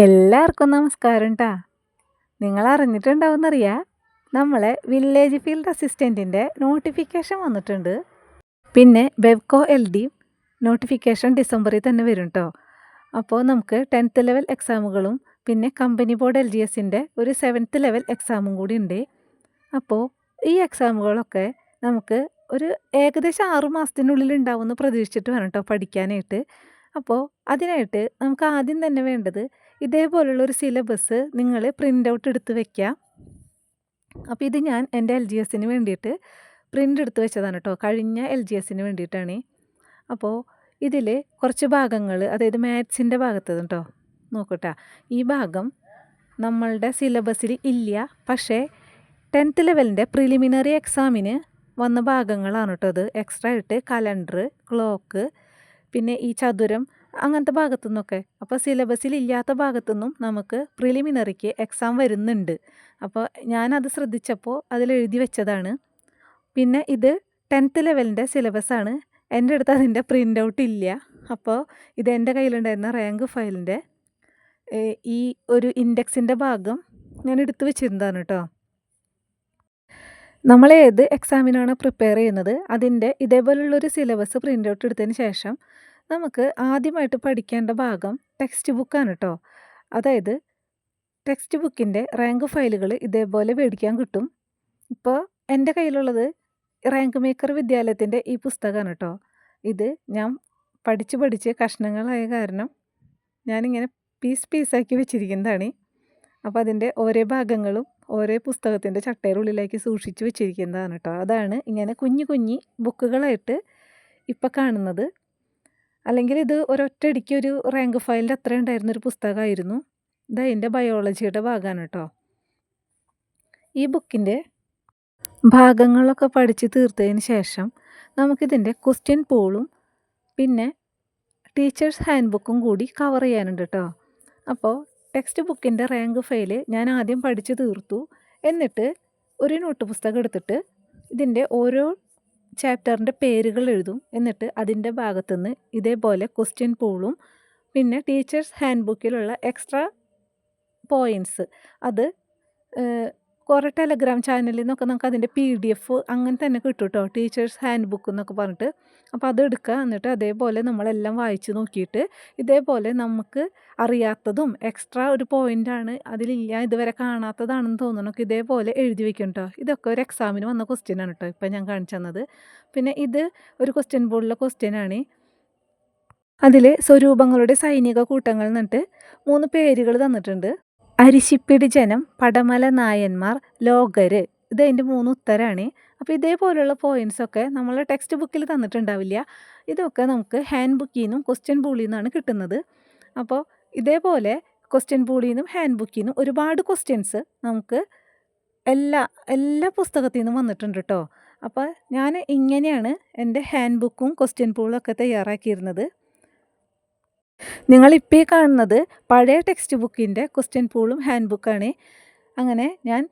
എല്ലാവർക്കും നമസ്കാരം കേട്ടാ നിങ്ങൾ അറിഞ്ഞിട്ടുണ്ടാവുമെന്നറിയാം നമ്മളെ വില്ലേജ് ഫീൽഡ് അസിസ്റ്റന്റിന്റെ നോട്ടിഫിക്കേഷൻ വന്നിട്ടുണ്ട്. പിന്നെ ബെവ്കോ എൽ ഡി നോട്ടിഫിക്കേഷൻ ഡിസംബറിൽ തന്നെ വരും കേട്ടോ അപ്പോൾ നമുക്ക് ടെൻത്ത് ലെവൽ എക്സാമുകളും പിന്നെ കമ്പനി ബോർഡ് എൽ ജി എസിന്റെ ഒരു സെവൻത്ത് ലെവൽ എക്സാമും കൂടി ഉണ്ട്. അപ്പോൾ ഈ എക്സാമുകളൊക്കെ നമുക്ക് ഒരു ഏകദേശം ആറു മാസത്തിനുള്ളിൽ ഉണ്ടാവുമെന്ന് പ്രതീക്ഷിച്ചിട്ട് വേണം കേട്ടോ പഠിക്കാനായിട്ട്. അപ്പോൾ അതിനായിട്ട് നമുക്ക് ആദ്യം തന്നെ വേണ്ടത് ഇതേപോലുള്ള ഒരു സിലബസ് നിങ്ങൾ പ്രിന്റ് ഔട്ട് എടുത്ത് വെക്കുക അപ്പോൾ ഇത് ഞാൻ എന്റെ എൽ ജി എസിന് വേണ്ടിയിട്ട് പ്രിന്റ് എടുത്ത് വെച്ചതാണ് കേട്ടോ കഴിഞ്ഞ എൽ ജി എസിന് വേണ്ടിയിട്ടാണ്. അപ്പോൾ ഇതിൽ കുറച്ച് ഭാഗങ്ങൾ അതായത് മാത്സിന്റെ ഭാഗത്ത് കേട്ടോ നോക്കട്ടാ. ഈ ഭാഗം നമ്മളുടെ സിലബസിൽ ഇല്ല. പക്ഷേ ടെൻത്ത് ലെവലിന്റെ പ്രിലിമിനറി എക്സാമിന് വന്ന ഭാഗങ്ങളാണ് കേട്ടോ അത്. എക്സ്ട്രാ ആയിട്ട് കലണ്ടർ ക്ലോക്ക് പിന്നെ ഈ ചതുരം അങ്ങനത്തെ ഭാഗത്തു നിന്നൊക്കെ അപ്പോൾ സിലബസിൽ ഇല്ലാത്ത ഭാഗത്തു നിന്നും നമുക്ക് പ്രിലിമിനറിക്ക് എക്സാം വരുന്നുണ്ട്. അപ്പോൾ ഞാനത് ശ്രദ്ധിച്ചപ്പോൾ അതിൽ എഴുതി വെച്ചതാണ്. പിന്നെ ഇത് ടെൻത്ത് ലെവലിന്റെ സിലബസാണ് എന്റെ അടുത്ത് അതിന്റെ പ്രിന്റ് ഔട്ട് ഇല്ല. അപ്പോൾ ഇത് എന്റെ കയ്യിലുണ്ടായിരുന്ന റാങ്ക് ഫയലിന്റെ ഈ ഒരു ഇൻഡെക്സിന്റെ ഭാഗം ഞാൻ എടുത്തു വെച്ചിരുന്നതാണ് കേട്ടോ നമ്മൾ ഏത് എക്സാമിനാണ് പ്രിപ്പയർ ചെയ്യുന്നത്? അതിന്റെ ഇതേപോലുള്ളൊരു സിലബസ് പ്രിന്റ് ഔട്ട് എടുത്തതിന് ശേഷം നമുക്ക് ആദ്യമായിട്ട് പഠിക്കേണ്ട ഭാഗം ടെക്സ്റ്റ് ബുക്കാണ് കേട്ടോ അതായത് ടെക്സ്റ്റ് ബുക്കിന്റെ റാങ്ക് ഫയലുകൾ ഇതേപോലെ മേടിക്കാൻ കിട്ടും. ഇപ്പോൾ എന്റെ കയ്യിലുള്ളത് റാങ്ക് മേക്കർ വിദ്യാലയത്തിന്റെ ഈ പുസ്തകമാണ് കേട്ടോ ഇത് ഞാൻ പഠിച്ച് പഠിച്ച് കഷ്ണങ്ങളായ കാരണം ഞാനിങ്ങനെ പീസ് പീസാക്കി വെച്ചിരിക്കുന്നതാണ്. അപ്പോൾ അതിന്റെ ഓരോ ഭാഗങ്ങളും ഓരോ പുസ്തകത്തിന്റെ ചട്ടയിലുള്ളിലേക്ക് സൂക്ഷിച്ച് വെച്ചിരിക്കുന്നതാണ് കേട്ടോ അതാണ് ഇങ്ങനെ കുഞ്ഞു കുഞ്ഞി ബുക്കുകളായിട്ട് ഇപ്പോൾ കാണുന്നത്. അല്ലെങ്കിൽ ഇത് ഒരൊറ്റയടിക്ക് ഒരു റാങ്ക് ഫയലിന്റെ അത്ര ഉണ്ടായിരുന്നൊരു പുസ്തകമായിരുന്നു. ഇത് അതിന്റെ ബയോളജിയുടെ ഭാഗമാണ് കേട്ടോ. ഈ ബുക്കിന്റെ ഭാഗങ്ങളൊക്കെ പഠിച്ച് തീർത്തതിന് ശേഷം നമുക്കിതിന്റെ ക്വസ്റ്റ്യൻ പോളും പിന്നെ ടീച്ചേഴ്സ് ഹാൻഡ് ബുക്കും കൂടി കവർ ചെയ്യാനുണ്ട് കേട്ടോ. അപ്പോൾ ടെക്സ്റ്റ് ബുക്കിന്റെ റാങ്ക് ഫയൽ ഞാൻ ആദ്യം പഠിച്ച് തീർത്തു. എന്നിട്ട് ഒരു നോട്ട് പുസ്തകം എടുത്തിട്ട് ഇതിന്റെ ഓരോ ചാപ്റ്ററിന്റെ പേരുകൾ എഴുതും. എന്നിട്ട് അതിന്റെ ഭാഗത്തുനിന്ന് ഇതേപോലെ ക്വസ്റ്റ്യൻ പൂളും പിന്നെ ടീച്ചേഴ്സ് ഹാൻഡ് ബുക്കിലുള്ള എക്സ്ട്രാ പോയിന്റ്സ് അത് കുറേ ടെലഗ്രാം ചാനലിൽ നിന്നൊക്കെ നമുക്ക് അതിന്റെ പി ഡി എഫ് അങ്ങനെ തന്നെ കിട്ടും കേട്ടോ ടീച്ചേഴ്സ് ഹാൻഡ് ബുക്ക് എന്നൊക്കെ പറഞ്ഞിട്ട്. അപ്പോൾ അത് എടുക്കുക എന്നിട്ട് അതേപോലെ നമ്മളെല്ലാം വായിച്ച് നോക്കിയിട്ട് ഇതേപോലെ നമുക്ക് അറിയാത്തതും എക്സ്ട്രാ ഒരു പോയിന്റാണ് അതിലില്ല ഇതുവരെ കാണാത്തതാണെന്ന് തോന്നണമൊക്കെ ഇതേപോലെ എഴുതി വെക്കും കേട്ടോ ഇതൊക്കെ ഒരു എക്സാമിന് വന്ന ക്വസ്റ്റ്യൻ ആണ് കേട്ടോ ഇപ്പം ഞാൻ കാണിച്ചു തന്നത്. പിന്നെ ഇത് ഒരു ക്വസ്റ്റ്യൻ ബോർഡിലെ ക്വസ്റ്റ്യൻ ആണ്. അതിൽ സ്വരൂപങ്ങളുടെ സൈനിക കൂട്ടങ്ങൾ എന്നിട്ട് മൂന്ന് പേരുകൾ തന്നിട്ടുണ്ട്. അരിശിപ്പിടി ജനം പടമല നായന്മാർ ലോകര്. ഇത് അതിന്റെ മൂന്ന് ഉത്തരമാണ് അപ്പോൾ ഇതേപോലുള്ള പോയിന്റ്സൊക്കെ നമ്മൾ ടെക്സ്റ്റ് ബുക്കിൽ തന്നിട്ടുണ്ടാവില്ല. ഇതൊക്കെ നമുക്ക് ഹാൻഡ് ബുക്കിൽ നിന്നും ക്വസ്റ്റ്യൻ ബൂളിൽ നിന്നാണ് കിട്ടുന്നത്. അപ്പോൾ ഇതേപോലെ ക്വസ്റ്റ്യൻ ബൂളിൽ നിന്നും ഹാൻഡ് ബുക്കിൽ നിന്നും ഒരുപാട് ക്വസ്റ്റ്യൻസ് നമുക്ക് എല്ലാ എല്ലാ പുസ്തകത്തിൽ നിന്നും വന്നിട്ടുണ്ട് കേട്ടോ അപ്പോൾ ഞാൻ ഇങ്ങനെയാണ് എന്റെ ഹാൻഡ് ബുക്കും ക്വസ്റ്റ്യൻ പൂളും ഒക്കെ തയ്യാറാക്കിയിരുന്നത്. നിങ്ങളിപ്പോൾ ഈ കാണുന്നത് പഴയ ടെക്സ്റ്റ് ബുക്കിന്റെ ക്വസ്റ്റ്യൻ പൂളും ഹാൻഡ് ബുക്കാണ് അങ്ങനെ ഞാൻ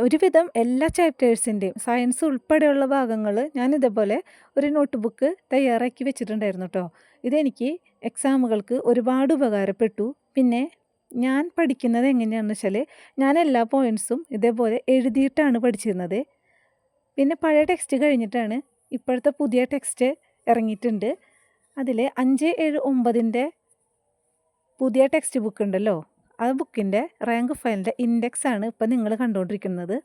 ഒരുവിധം എല്ലാ ചാപ്റ്റേഴ്സിന്റെയും സയൻസ് ഉൾപ്പെടെയുള്ള ഭാഗങ്ങൾ ഞാൻ ഇതേപോലെ ഒരു നോട്ട് ബുക്ക് തയ്യാറാക്കി വെച്ചിട്ടുണ്ടായിരുന്നു കേട്ടോ ഇതെനിക്ക് എക്സാമുകൾക്ക് ഒരുപാട് ഉപകാരപ്പെട്ടു. പിന്നെ ഞാൻ പഠിക്കുന്നത് എങ്ങനെയാണെന്ന് വെച്ചാൽ ഞാൻ എല്ലാ പോയിന്റ്സും ഇതേപോലെ എഴുതിയിട്ടാണ് പഠിച്ചിരുന്നത്. പിന്നെ പഴയ ടെക്സ്റ്റ് കഴിഞ്ഞിട്ടാണ് ഇപ്പോഴത്തെ പുതിയ ടെക്സ്റ്റ് ഇറങ്ങിയിട്ടുണ്ട്. അതിൽ അഞ്ച് ഏഴ് ഒമ്പതിന്റെ പുതിയ ടെക്സ്റ്റ് ബുക്ക് ഉണ്ടല്ലോ. ആ ബുക്കിന്റെ റാങ്ക് ഫയലിന്റെ ഇൻഡെക്സ് ആണ് ഇപ്പം നിങ്ങൾ കണ്ടുകൊണ്ടിരിക്കുന്നത്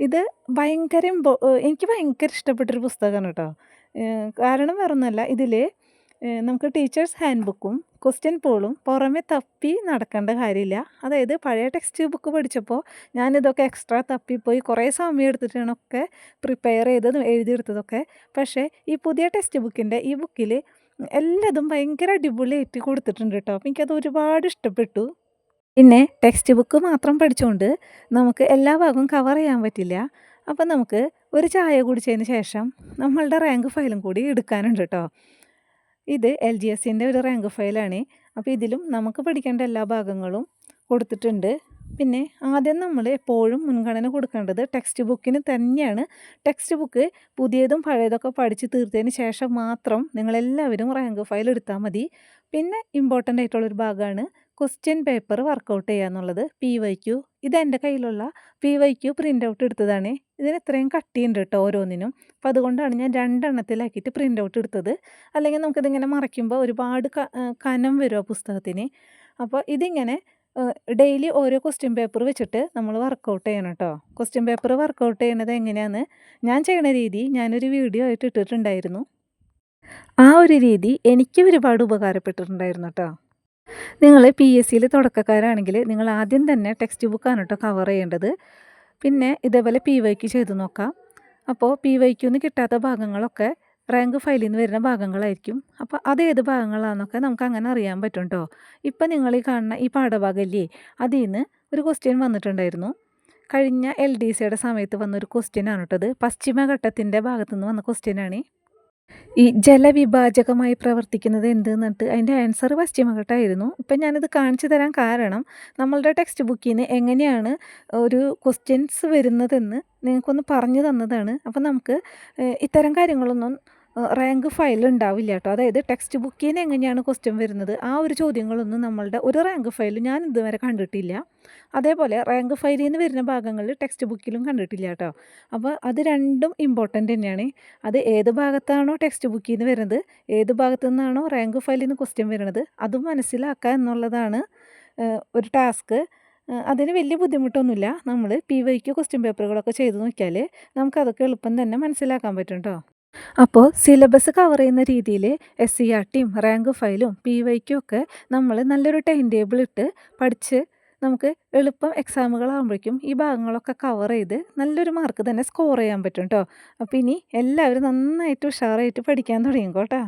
ഇത് ഭയങ്കര എനിക്ക് ഭയങ്കര ഇഷ്ടപ്പെട്ടൊരു പുസ്തകമാണ് കേട്ടോ. കാരണം വേറൊന്നുമല്ല ഇതിൽ നമുക്ക് ടീച്ചേഴ്സ് ഹാൻഡ് ബുക്കും ക്വസ്റ്റ്യൻ പോളും പുറമെ തപ്പി നടക്കേണ്ട കാര്യമില്ല. അതായത് പഴയ ടെക്സ്റ്റ് ബുക്ക് പഠിച്ചപ്പോൾ ഞാനിതൊക്കെ എക്സ്ട്രാ തപ്പിപ്പോയി കുറേ സമയം എടുത്തിട്ടാണ് ഒക്കെ പ്രിപ്പയർ ചെയ്തതും എഴുതിയെടുത്തതൊക്കെ. പക്ഷേ ഈ പുതിയ ടെക്സ്റ്റ് ബുക്കിന്റെ ഈ ബുക്കിൽ എല്ലാതും ഭയങ്കര അടിപൊളിയായിട്ട് കൊടുത്തിട്ടുണ്ട് കേട്ടോ. അപ്പം എനിക്കത് ഒരുപാട് ഇഷ്ടപ്പെട്ടു. പിന്നെ ടെക്സ്റ്റ് ബുക്ക് മാത്രം പഠിച്ചുകൊണ്ട് നമുക്ക് എല്ലാ ഭാഗവും കവർ ചെയ്യാൻ പറ്റില്ല. അപ്പം നമുക്ക് ഒരു ചായ കുടിച്ചതിന് ശേഷം നമ്മളുടെ റാങ്ക് ഫയലും കൂടി എടുക്കാനുണ്ട് കേട്ടോ. ഇത് എൽ ജി എസിന്റെ ഒരു റാങ്ക് ഫയലാണ് അപ്പോൾ ഇതിലും നമുക്ക് പഠിക്കേണ്ട എല്ലാ ഭാഗങ്ങളും കൊടുത്തിട്ടുണ്ട്. പിന്നെ ആദ്യം നമ്മൾ എപ്പോഴും മുൻഗണന കൊടുക്കേണ്ടത് ടെക്സ്റ്റ് ബുക്കിന് തന്നെയാണ്. ടെക്സ്റ്റ് ബുക്ക് പുതിയതും പഴയതൊക്കെ പഠിച്ച് തീർത്തതിന് ശേഷം മാത്രം നിങ്ങളെല്ലാവരും റാങ്ക് ഫയൽ എടുത്താൽ മതി. പിന്നെ ഇമ്പോർട്ടന്റ് ആയിട്ടുള്ളൊരു ഭാഗമാണ് ക്വസ്റ്റ്യൻ പേപ്പർ വർക്കൗട്ട് ചെയ്യുക എന്നുള്ളത്. പി വൈ ക്യു ഇത് എന്റെ കയ്യിലുള്ള P Y Q print out എടുത്തതാണ്. ഇതിന് ഇത്രയും കട്ടിയുണ്ട് കേട്ടോ ഓരോന്നിനും. അപ്പോൾ അതുകൊണ്ടാണ് ഞാൻ രണ്ടെണ്ണത്തിലാക്കിയിട്ട് പ്രിന്റ് ഔട്ട് എടുത്തത്. അല്ലെങ്കിൽ നമുക്കിതിങ്ങനെ മറയ്ക്കുമ്പോൾ ഒരുപാട് കനം വരും ആ പുസ്തകത്തിന്. അപ്പോൾ ഇതിങ്ങനെ ഡെയിലി ഓരോ ക്വസ്റ്റ്യൻ പേപ്പർ വെച്ചിട്ട് നമ്മൾ വർക്കൗട്ട് ചെയ്യണം കേട്ടോ ക്വസ്റ്റ്യൻ പേപ്പർ വർക്കൗട്ട് ചെയ്യുന്നത് എങ്ങനെയാണെന്ന് ഞാൻ ചെയ്യണ രീതി ഞാനൊരു വീഡിയോ ആയിട്ട് ഇട്ടിട്ടുണ്ടായിരുന്നു. ആ ഒരു രീതി എനിക്ക് ഒരുപാട് ഉപകാരപ്പെട്ടിട്ടുണ്ടായിരുന്നു കേട്ടോ നിങ്ങൾ പി എസ് സിയിൽ തുടക്കക്കാരാണെങ്കിൽ നിങ്ങൾ ആദ്യം തന്നെ ടെക്സ്റ്റ് ബുക്കാണ് കേട്ടോ കവർ ചെയ്യേണ്ടത്. പിന്നെ ഇതേപോലെ പി വൈക്ക് ചെയ്ത് നോക്കാം. അപ്പോൾ പി വൈക്കുന്ന് കിട്ടാത്ത ഭാഗങ്ങളൊക്കെ റാങ്ക് ഫയലിൽ നിന്ന് വരുന്ന ഭാഗങ്ങളായിരിക്കും. അപ്പോൾ അത് ഏത് ഭാഗങ്ങളാണെന്നൊക്കെ നമുക്ക് അങ്ങനെ അറിയാൻ പറ്റും കേട്ടോ ഇപ്പം നിങ്ങൾ ഈ കാണുന്ന ഈ പാഠഭാഗമല്ലേ അതിൽ നിന്ന് ഒരു ക്വസ്റ്റ്യൻ വന്നിട്ടുണ്ടായിരുന്നു. കഴിഞ്ഞ എൽ ഡി സിയുടെ സമയത്ത് വന്നൊരു ക്വസ്റ്റ്യൻ ആണ് കേട്ടത് പശ്ചിമഘട്ടത്തിന്റെ ഭാഗത്തു നിന്ന് വന്ന ക്വസ്റ്റ്യനാണ് ഈ ജലവിഭാജകമായി പ്രവർത്തിക്കുന്നത് എന്ത് എന്നിട്ട് അതിന്റെ ആൻസർ പശ്ചിമഘട്ടമായിരുന്നു ഇപ്പം ഞാനിത് കാണിച്ചു തരാൻ കാരണം നമ്മളുടെ ടെക്സ്റ്റ് ബുക്കിൽ നിന്ന് എങ്ങനെയാണ് ഒരു ക്വസ്റ്റ്യൻസ് വരുന്നതെന്ന് നിങ്ങൾക്കൊന്ന് പറഞ്ഞു തന്നതാണ്. അപ്പം നമുക്ക് ഇത്തരം കാര്യങ്ങളൊന്നും റാങ്ക് ഫയൽ ഉണ്ടാവില്ല കേട്ടോ അതായത് ടെക്സ്റ്റ് ബുക്കിൽ നിന്ന് എങ്ങനെയാണ് ക്വസ്റ്റ്യൻ വരുന്നത്? ആ ഒരു ചോദ്യങ്ങളൊന്നും നമ്മളുടെ ഒരു റാങ്ക് ഫയൽ ഞാൻ ഇതുവരെ കണ്ടിട്ടില്ല. അതേപോലെ റാങ്ക് ഫയലിൽ നിന്ന് വരുന്ന ഭാഗങ്ങളിൽ ടെക്സ്റ്റ് ബുക്കിലും കണ്ടിട്ടില്ല കേട്ടോ അപ്പോൾ അത് രണ്ടും ഇമ്പോർട്ടന്റ് തന്നെയാണ്. അത് ഏത് ഭാഗത്താണോ ടെക്സ്റ്റ് ബുക്കിൽ നിന്ന് വരുന്നത് ഏത് ഭാഗത്തു നിന്നാണോ റാങ്ക് ഫയലിൽ നിന്ന് ക്വസ്റ്റ്യൻ വരുന്നത് അതും മനസ്സിലാക്കുക എന്നുള്ളതാണ് ഒരു ടാസ്ക് അതിന് വലിയ ബുദ്ധിമുട്ടൊന്നുമില്ല. നമ്മൾ പി വൈക്ക് ക്വസ്റ്റ്യൻ പേപ്പറുകളൊക്കെ ചെയ്ത് നോക്കിയാൽ നമുക്കതൊക്കെ എളുപ്പം തന്നെ മനസ്സിലാക്കാൻ പറ്റും കേട്ടോ അപ്പോൾ സിലബസ് കവർ ചെയ്യുന്ന രീതിയിൽ എസ് സി ആർ ടിയും റാങ്ക് ഫയലും പി വൈക്കും ഒക്കെ നമ്മൾ നല്ലൊരു ടൈം ടേബിൾ ഇട്ട് പഠിച്ച് നമുക്ക് എളുപ്പം എക്സാമുകളാകുമ്പോഴേക്കും ഈ ഭാഗങ്ങളൊക്കെ കവർ ചെയ്ത് നല്ലൊരു മാർക്ക് തന്നെ സ്കോർ ചെയ്യാൻ പറ്റും കേട്ടോ അപ്പോൾ ഇനി എല്ലാവരും നന്നായിട്ട് ഉഷാറായിട്ട് പഠിക്കാൻ തുടങ്ങിക്കോട്ടോ.